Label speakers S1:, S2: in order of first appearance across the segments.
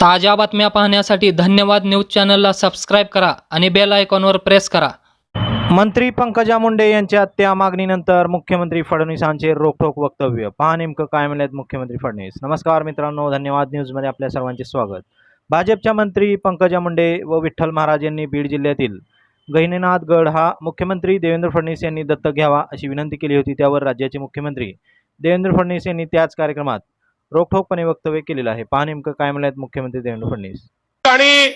S1: ताज्या बातम्या पाहण्यासाठी धन्यवाद न्यूज चॅनलला सबस्क्राईब करा आणि बेल आयकॉनवर प्रेस करा.
S2: मंत्री पंकजा मुंडे यांच्या त्या मागणीनंतर मुख्यमंत्री फडणवीसांचे रोखोक वक्तव्य. पहा नेमकं काय म्हणलेत मुख्यमंत्री फडणवीस. नमस्कार मित्रांनो धन्यवाद न्यूजमध्ये आपल्या सर्वांचे स्वागत. भाजपच्या मंत्री पंकजा मुंडे व विठ्ठल महाराज यांनी बीड जिल्ह्यातील गहिनीनाथगड हा मुख्यमंत्री देवेंद्र फडणवीस यांनी दत्तक घ्यावा अशी विनंती केली होती. त्यावर राज्याचे मुख्यमंत्री देवेंद्र फडणवीस यांनी त्याच कार्यक्रमात रोखठोकपणे वक्तव्य केलेलं आहे. पहा नेमकं काय म्हणलेत मुख्यमंत्री देवेंद्र फडणवीस.
S3: आणि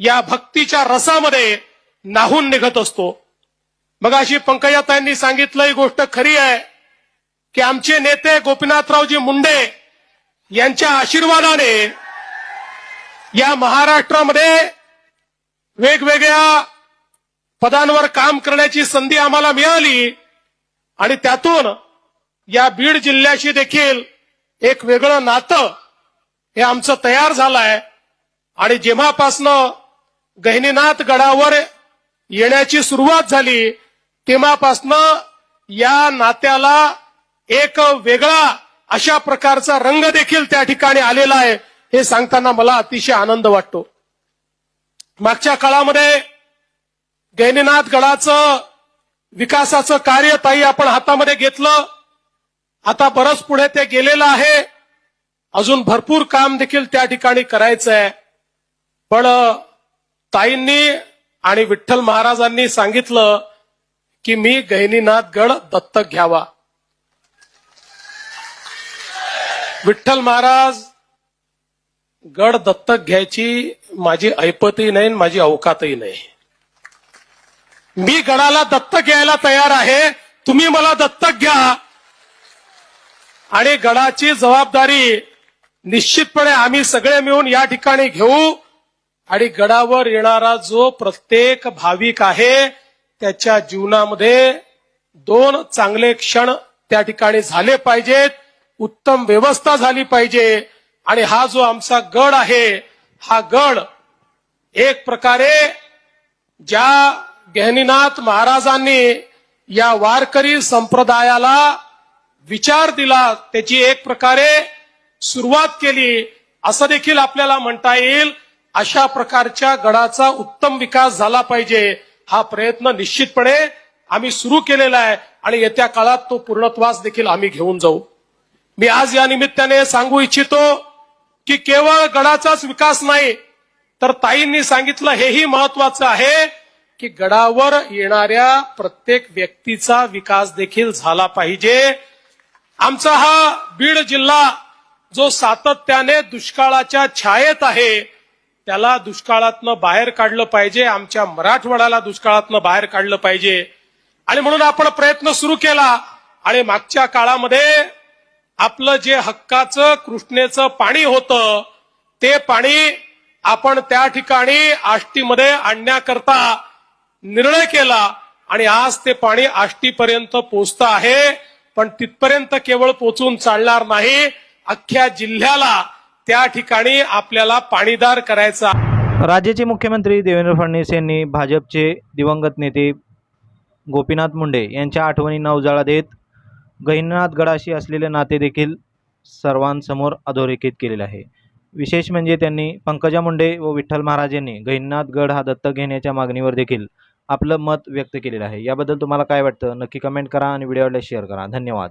S3: या भक्तीच्या रसामध्ये नाहून निघत असतो. मग अशी पंकजाताईंनी सांगितलं ही गोष्ट खरी आहे की आमचे नेते गोपीनाथरावजी मुंडे यांच्या आशीर्वादाने या महाराष्ट्रामध्ये वेगवेगळ्या पदांवर काम करण्याची संधी आम्हाला मिळाली आणि त्यातून या बीड जिल्ह्याशी देखील एक वेगळं नातं हे आमचं तयार झालं आहे आणि जेव्हापासनं गहिनीनाथ गडावर येण्याची सुरुवात झाली तेव्हापासनं या नात्याला एक वेगळा अशा प्रकारचा रंग देखील त्या ठिकाणी आलेला आहे हे सांगताना मला अतिशय आनंद वाटतो. मागच्या काळामध्ये गहिनीनाथ गडाचं विकासाचं कार्य ताई आपण हातामध्ये घेतलं. आता बरंच पुढे ते गेलेलं आहे. अजून भरपूर काम देखील त्या ठिकाणी करायचं आहे पण ताईंनी आणि विठ्ठल महाराजांनी सांगितलं की मी गहिनीनाथ गड दत्तक घ्यावा. विठ्ठल महाराज गड दत्तक घ्यायची माझी ऐपतही नाही आणि माझी अवकातही नाही. मी गडाला दत्तक घ्यायला तयार आहे. तुम्ही मला दत्तक घ्या. आणि गडाची जबाबदारी निश्चितपणे आम्ही सगळे मिळून या ठिकाणी घेऊ. आणि गडावर येणारा जो प्रत्येक भाविक आहे त्याच्या जीवनामध्ये दोन चांगले क्षण त्या ठिकाणी झाले पाहिजेत. उत्तम व्यवस्था झाली पाहिजे. आणि हा जो आमचा गड आहे हा गड एक प्रकारे ज्या गहनीनाथ महाराजांनी या वारकरी संप्रदायाला विचार दिला त्याची एक प्रकारे सुरुवात केली असं देखील आपल्याला म्हणता येईल अशा प्रकारच्या गडाचा उत्तम विकास झाला पाहिजे हा प्रयत्न निश्चितपणे आम्ही सुरू केलेला आहे आणि येत्या काळात तो पूर्णत्वास देखील आम्ही घेऊन जाऊ. मी आज या निमित्ताने सांगू इच्छितो की केवळ गडाचाच विकास नाही तर ताईंनी सांगितलं हेही महत्वाचं आहे की गडावर येणाऱ्या प्रत्येक व्यक्तीचा विकास देखील झाला पाहिजे आमचा हा बीड जिल्हा जो सातत्याने दुष्काळाच्या छायेत आहे त्याला दुष्काळातनं बाहेर काढलं पाहिजे आमच्या मराठवाड्याला दुष्काळातनं बाहेर काढलं पाहिजे. आणि म्हणून आपण प्रयत्न सुरू केला आणि मागच्या काळामध्ये आपलं जे हक्काचं कृष्णेचं पाणी होतं ते पाणी आपण त्या ठिकाणी आष्टीमध्ये आणण्याकरता निर्णय केला आणि आज ते पाणी आष्टीपर्यंत पोचतं आहे. पण तिथपर्यंत केवळ पोचून चालणार नाही. अख्ख्या जिल्ह्याला त्या ठिकाणी आपल्याला पाणीदार करायचा
S2: राज्याचे मुख्यमंत्री देवेंद्र फडणवीस यांनी भाजपचे दिवंगत नेते गोपीनाथ मुंडे यांच्या आठवणींना उजाळा देत गहिनाथ गडाशी असलेले नाते देखील सर्वांसमोर अधोरेखित केलेले आहे. विशेष म्हणजे त्यांनी पंकजा मुंडे व विठ्ठल महाराज यांनी गहिनाथ गड हा दत्तक घेण्याच्या मागणीवर देखील आपलं मत व्यक्त केलेलं आहे. याबद्दल तुम्हाला काय वाटतं? नक्की कमेंट करा आणि व्हिडिओला शेअर करा. धन्यवाद.